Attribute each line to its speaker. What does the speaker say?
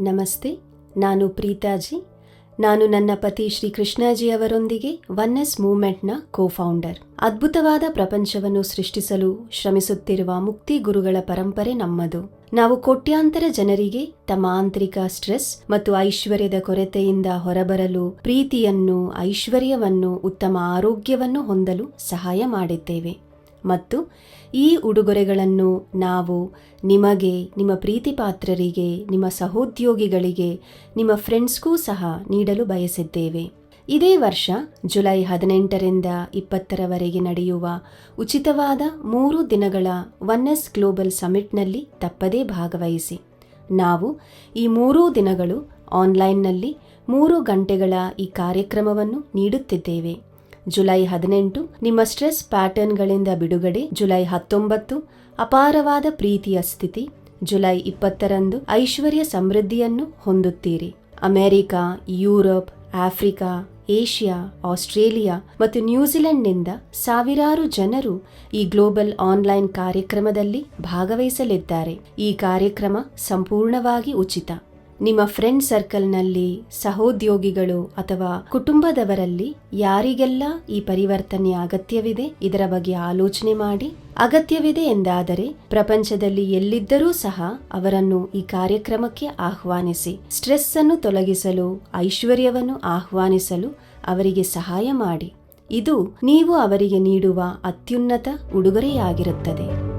Speaker 1: ನಮಸ್ತೆ, ನಾನು ಪ್ರೀತಾಜಿ. ನಾನು ನನ್ನ ಪತಿ ಶ್ರೀ ಕೃಷ್ಣಾಜಿ ಅವರೊಂದಿಗೆ ಒನ್ನೆಸ್ ಮೂವ್ಮೆಂಟ್ನ ಕೋ ಫೌಂಡರ್ ಅದ್ಭುತವಾದ ಪ್ರಪಂಚವನ್ನು ಸೃಷ್ಟಿಸಲು ಶ್ರಮಿಸುತ್ತಿರುವ ಮುಕ್ತಿ ಗುರುಗಳ ಪರಂಪರೆ ನಮ್ಮದು. ನಾವು ಕೋಟ್ಯಾಂತರ ಜನರಿಗೆ ತಮ್ಮ ಆಂತರಿಕ ಸ್ಟ್ರೆಸ್ ಮತ್ತು ಐಶ್ವರ್ಯದ ಕೊರತೆಯಿಂದ ಹೊರಬರಲು ಪ್ರೀತಿಯನ್ನು, ಐಶ್ವರ್ಯವನ್ನು, ಉತ್ತಮ ಆರೋಗ್ಯವನ್ನು ಹೊಂದಲು ಸಹಾಯ ಮಾಡಿದ್ದೇವೆ. ಮತ್ತು ಈ ಉಡುಗೊರೆಗಳನ್ನು ನಾವು ನಿಮಗೆ, ನಿಮ್ಮ ಪ್ರೀತಿಪಾತ್ರರಿಗೆ, ನಿಮ್ಮ ಸಹೋದ್ಯೋಗಿಗಳಿಗೆ, ನಿಮ್ಮ ಫ್ರೆಂಡ್ಸ್ಗೂ ಸಹ ನೀಡಲು ಬಯಸಿದ್ದೇವೆ. ಇದೇ ವರ್ಷ ಜುಲೈ ಹದಿನೆಂಟರಿಂದ ಇಪ್ಪತ್ತರವರೆಗೆ ನಡೆಯುವ ಉಚಿತವಾದ ಮೂರು ದಿನಗಳ ಎಸ್ ಗ್ಲೋಬಲ್ ಸಮಿಟ್ನಲ್ಲಿ ತಪ್ಪದೇ ಭಾಗವಹಿಸಿ. ನಾವು ಈ ಮೂರೂ ದಿನಗಳು ಆನ್ಲೈನ್ನಲ್ಲಿ ಮೂರು ಗಂಟೆಗಳ ಈ ಕಾರ್ಯಕ್ರಮವನ್ನು ನೀಡುತ್ತಿದ್ದೇವೆ. ಜುಲೈ ಹದಿನೆಂಟು, ನಿಮ್ಮ ಸ್ಟ್ರೆಸ್ ಪ್ಯಾಟರ್ನ್ಗಳಿಂದ ಬಿಡುಗಡೆ ಜುಲೈ ಹತ್ತೊಂಬತ್ತು, ಅಪಾರವಾದ ಪ್ರೀತಿಯ ಸ್ಥಿತಿ, ಜುಲೈ ಇಪ್ಪತ್ತರಂದು ಐಶ್ವರ್ಯ ಸಮೃದ್ಧಿಯನ್ನು ಹೊಂದುತ್ತೀರಿ. America, Europe, Africa, Asia, Australia ಮತ್ತು ನ್ಯೂಜಿಲೆಂಡ್ನಿಂದ ಸಾವಿರಾರು ಜನರು ಈ ಗ್ಲೋಬಲ್ ಆನ್ಲೈನ್ ಕಾರ್ಯಕ್ರಮದಲ್ಲಿ ಭಾಗವಹಿಸಲಿದ್ದಾರೆ. ಈ ಕಾರ್ಯಕ್ರಮ ಸಂಪೂರ್ಣವಾಗಿ ಉಚಿತ. ನಿಮ್ಮ ಫ್ರೆಂಡ್ ಸರ್ಕಲ್ನಲ್ಲಿ ಸಹೋದ್ಯೋಗಿಗಳು ಅಥವಾ ಕುಟುಂಬದವರಲ್ಲಿ ಯಾರಿಗೆಲ್ಲ ಈ ಪರಿವರ್ತನೆ ಅಗತ್ಯವಿದೆ? ಇದರ ಬಗ್ಗೆ ಆಲೋಚನೆ ಮಾಡಿ. ಅಗತ್ಯವಿದೆ ಎಂದಾದರೆ ಪ್ರಪಂಚದಲ್ಲಿ ಎಲ್ಲಿದ್ದರೂ ಸಹ ಅವರನ್ನು ಈ ಕಾರ್ಯಕ್ರಮಕ್ಕೆ ಆಹ್ವಾನಿಸಿ. ಸ್ಟ್ರೆಸ್ ಅನ್ನು ತೊಲಗಿಸಲು, ಐಶ್ವರ್ಯವನ್ನು ಆಹ್ವಾನಿಸಲು ಅವರಿಗೆ ಸಹಾಯ ಮಾಡಿ. ಇದು ನೀವು ಅವರಿಗೆ ನೀಡುವ ಅತ್ಯುನ್ನತ ಉಡುಗೊರೆಯಾಗಿರುತ್ತದೆ.